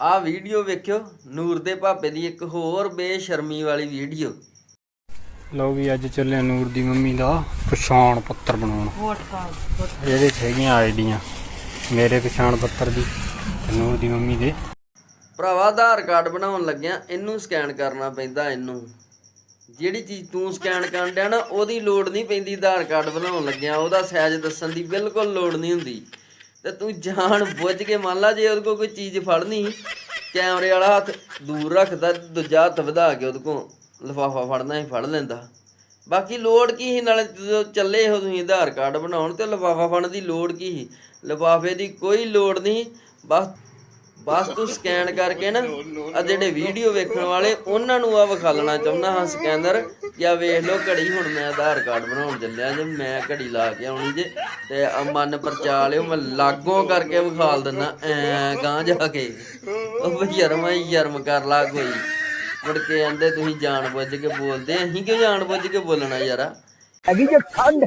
ਆਹ ਵੀਡੀਓ ਵੇਖਿਓ ਨੂਰ ਦੇ ਭਾਪੇ ਦੀ ਇੱਕ ਹੋਰ ਬੇਸ਼ਰਮੀ ਵਾਲੀ ਵੀਡੀਓ। ਲਓ ਵੀ ਅੱਜ ਚੱਲੇ ਨੂਰ ਦੀ ਮੰਮੀ ਦਾ ਪਛਾਣ ਪੱਤਰ ਬਣਾਉਣ। ਇਹਦੇ 'ਚ ਹੈਗੀਆਂ ਆਈਡੀਆਂ ਮੇਰੇ ਪਛਾਣ ਪੱਤਰ ਦੀ ਨੂਰ ਦੀ ਮੰਮੀ ਦੇ। ਭਰਾਵਾ ਆਧਾਰ ਕਾਰਡ ਬਣਾਉਣ ਲੱਗਿਆ ਇਹਨੂੰ ਸਕੈਨ ਕਰਨਾ ਪੈਂਦਾ ਇਹਨੂੰ। ਜਿਹੜੀ ਚੀਜ਼ ਤੂੰ ਸਕੈਨ ਕਰਨ ਡਿਆ ਨਾ ਉਹਦੀ ਲੋੜ ਨਹੀਂ ਪੈਂਦੀ ਆਧਾਰ ਕਾਰਡ ਬਣਾਉਣ ਲੱਗਿਆ। ਉਹਦਾ ਸਾਈਜ਼ ਦੱਸਣ ਦੀ ਬਿਲਕੁਲ ਲੋੜ ਨਹੀਂ ਹੁੰਦੀ। ਤੇ ਤੂੰ ਜਾਣ ਬੁੱਝ ਕੇ ਮੰਨ ਲਾ ਜੇ ਉਹਦੇ ਕੋਲ ਕੋਈ ਚੀਜ਼ ਫੜਨੀ, ਕੈਮਰੇ ਵਾਲਾ ਹੱਥ ਦੂਰ ਰੱਖਦਾ, ਦੂਜਾ ਹੱਥ ਵਧਾ ਕੇ ਉਹਦੇ ਕੋਲ ਲਿਫਾਫਾ ਫੜਨਾ ਹੀ ਫੜ ਲੈਂਦਾ। ਬਾਕੀ ਲੋੜ ਕੀ ਸੀ ਨਾਲੇ ਜਦੋਂ ਚੱਲੇ ਹੋ ਤੁਸੀਂ ਆਧਾਰ ਕਾਰਡ ਬਣਾਉਣ ਤੇ ਲਿਫਾਫਾ ਫੜਨ ਦੀ ਲੋੜ ਕੀ ਸੀ? ਲਿਫਾਫੇ ਦੀ ਕੋਈ ਲੋੜ ਨਹੀਂ, ਬਸ ਬਸ ਤੂੰ ਸਕੈਨ ਕਰਕੇ ਨਾ ਆ ਜਿਹੜੇ ਵੀਡੀਓ ਵੇਖਣ ਵਾਲੇ, ਉਹਨਾਂ ਨੂੰ ਆ ਵਿਖਾਲਣਾ ਚਾਹੁੰਦਾ ਹਾਂ ਸਕੈਨਰ ਕਿ ਵੇਖ ਲਓ ਘੜੀ ਹੁਣ ਮੈਂ ਆਧਾਰ ਕਾਰਡ ਬਣਾਉਣ ਚੱਲਿਆ ਜੇ, ਮੈਂ ਘੜੀ ਲਾ ਕੇ ਆਉਣੀ ਜੇ, ਤੇ ਆ ਮਨ ਪਰਚਾ ਲਿਓ ਮੈਂ ਲਾਗੋਂ ਕਰਕੇ ਵਿਖਾਲ ਦਿੰਦਾ, ਐ ਗਾਂ ਜਾ ਕੇ। ਉਹ ਯਰਮਾ ਯਰਮ ਕਰ ਲਾ ਕੋਈ। ਮੁੜ ਕੇ ਆਂਦੇ ਤੁਸੀਂ ਜਾਣ ਬੁੱਝ ਕੇ ਬੋਲਦੇ, ਅਸੀਂ ਕਿਉਂ ਜਾਣ ਬੁੱਝ ਕੇ ਬੋਲਣਾ ਯਾਰਾ? ਹੈਗੀ ਜੇ ਠੰਡ